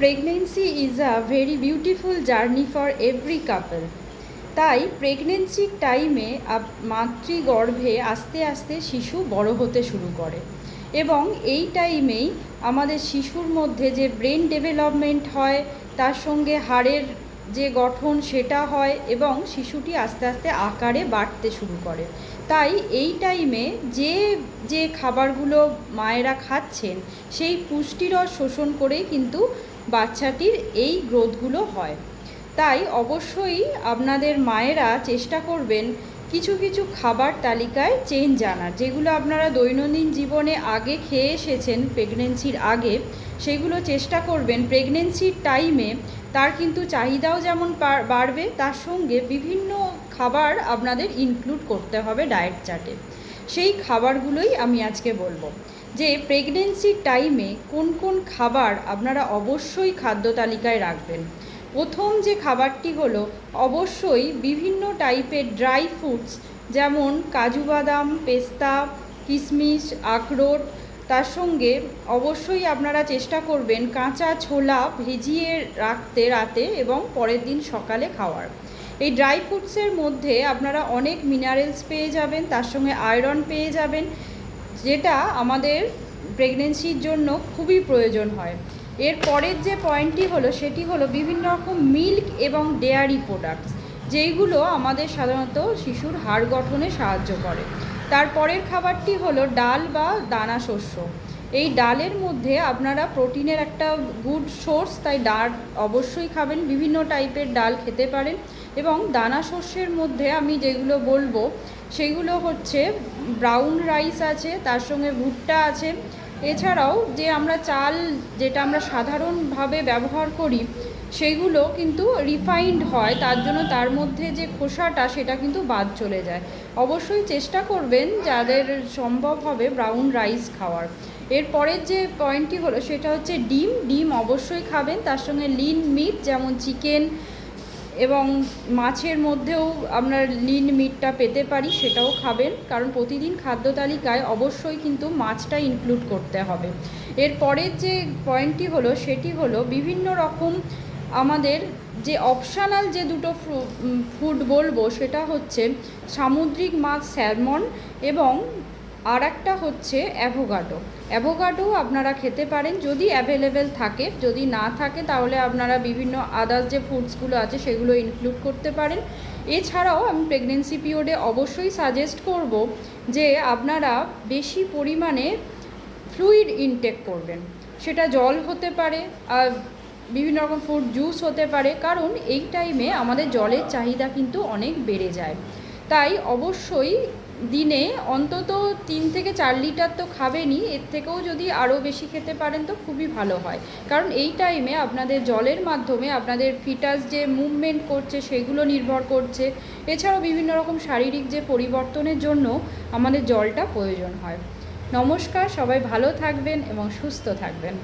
Pregnancy is a very beautiful journey for every couple তাই প্রেগনেন্সির টাইমে মাতৃগর্ভে আস্তে আস্তে শিশু বড় হতে শুরু করে। এবং এই টাইমেই আমাদের শিশুর মধ্যে যে ব্রেন ডেভেলপমেন্ট হয়, তার সঙ্গে হাড়ের যে গঠন সেটা হয় এবং শিশুটি আস্তে আস্তে আকারে বাড়তে শুরু করে। তাই এই টাইমে যে যে খাবারগুলো মায়েরা খাচ্ছেন, সেই পুষ্টিরস শোষণ করেই কিন্তু বাচ্চাটির এই গ্রোথগুলো হয়। তাই অবশ্যই আপনাদের মায়েরা চেষ্টা করবেন কিছু কিছু খাবার তালিকায় চেঞ্জ আনার। যেগুলো আপনারা দৈনন্দিন জীবনে আগে খেয়ে এসেছেন প্রেগনেন্সির আগে, সেগুলো চেষ্টা করবেন। প্রেগনেন্সির টাইমে তার কিন্তু চাহিদাও যেমন বাড়বে, তার সঙ্গে বিভিন্ন খাবার আপনাদের ইনক্লুড করতে হবে ডায়েট চার্টে সেই খাবারগুলোই আমি আজকে বলব। যে প্রেগনেন্সির টাইমে কোন কোন খাবার আপনারা অবশ্যই খাদ্য তালিকায় রাখবেন। প্রথম যে খাবারটি হলো, অবশ্যই বিভিন্ন টাইপের ড্রাই ফ্রুটস যেমন কাজু বাদাম, পেস্তা কিশমিশ আখরোট। তার সঙ্গে অবশ্যই আপনারা চেষ্টা করবেন কাঁচা ছোলা ভিজিয়ে রাখতে রাতে এবং পরের দিন সকালে খাওয়ার। এই ড্রাই ফ্রুটসের মধ্যে আপনারা অনেক মিনারেলস পেয়ে যাবেন, তার সঙ্গে আয়রন পেয়ে যাবেন। যেটা আমাদের প্রেগনেন্সির জন্য খুবই প্রয়োজন হয়। এর পরের যে পয়েন্টটি হলো, সেটি হলো বিভিন্ন রকম মিল্ক এবং ডেয়ারি প্রোডাক্টস যেইগুলো আমাদের সাধারণত শিশুর হাড় গঠনে সাহায্য করে। তারপরের খাবারটি হলো ডাল বা দানা শস্য। এই ডালের মধ্যে আপনারা প্রোটিনের একটা গুড সোর্স, তাই ডাল অবশ্যই খাবেন। বিভিন্ন টাইপের ডাল খেতে পারেন এবং দানা শস্যের মধ্যে আমি যেগুলো বলব, সেগুলো হচ্ছে ব্রাউন রাইস আছে, তার সঙ্গে ভুট্টা আছে। এছাড়াও যে আমরা চাল, যেটা আমরা সাধারণভাবে ব্যবহার করি সেইগুলো কিন্তু রিফাইন্ড হয়, তার জন্য তার মধ্যে যে খোসাটা সেটা কিন্তু বাদ চলে যায়। অবশ্যই চেষ্টা করবেন যাদের সম্ভব হবে ব্রাউন রাইস খাওয়ার। এরপরের যে পয়েন্টটি হলো সেটা হচ্ছে ডিম। ডিম অবশ্যই খাবেন, তার সঙ্গে লিন মিট যেমন চিকেন এবং মাছের মধ্যেও আমরা লিন মিটটা পেতে পারি, সেটাও খাবেন। কারণ প্রতিদিন খাদ্য তালিকায় অবশ্যই কিন্তু মাছটা ইনক্লুড করতে হবে। এর পরের যে পয়েন্টটি হলো সেটি হলো বিভিন্ন রকম আমাদের যে অপশানাল যে দুটো ফুড বলব সেটা হচ্ছে সামুদ্রিক মাছ স্যালমন এবং আর একটা হচ্ছে অ্যাভোগাডো অ্যাভোগাডো আপনারা খেতে পারেন যদি অ্যাভেলেবেল থাকে। যদি না থাকে তাহলে আপনারা বিভিন্ন আদার্স যে ফুডসগুলো আছে সেগুলো ইনক্লুড করতে পারেন। এছাড়াও আমি প্রেগনেন্সি পিরিয়ডে অবশ্যই সাজেস্ট করব যে আপনারা বেশি পরিমাণে ফ্লুইড ইনটেক করবেন। সেটা জল হতে পারে, আর বিভিন্ন রকম ফ্রুট জুস হতে পারে, কারণ এই টাইমে আমাদের জলের চাহিদা কিন্তু অনেক বেড়ে যায়। তাই অবশ্যই দিনে অন্তত তিন থেকে চার লিটার তো খাবেনই, এর থেকেও যদি আরও বেশি খেতে পারেন তো খুবই ভালো হয়। কারণ এই টাইমে আপনাদের জলের মাধ্যমে আপনাদের ফিটাস যে মুভমেন্ট করছে সেগুলো নির্ভর করছে। এছাড়াও বিভিন্ন রকম শারীরিক যে পরিবর্তনের জন্য আমাদের জলটা প্রয়োজন হয়। নমস্কার, সবাই ভালো থাকবেন এবং সুস্থ থাকবেন।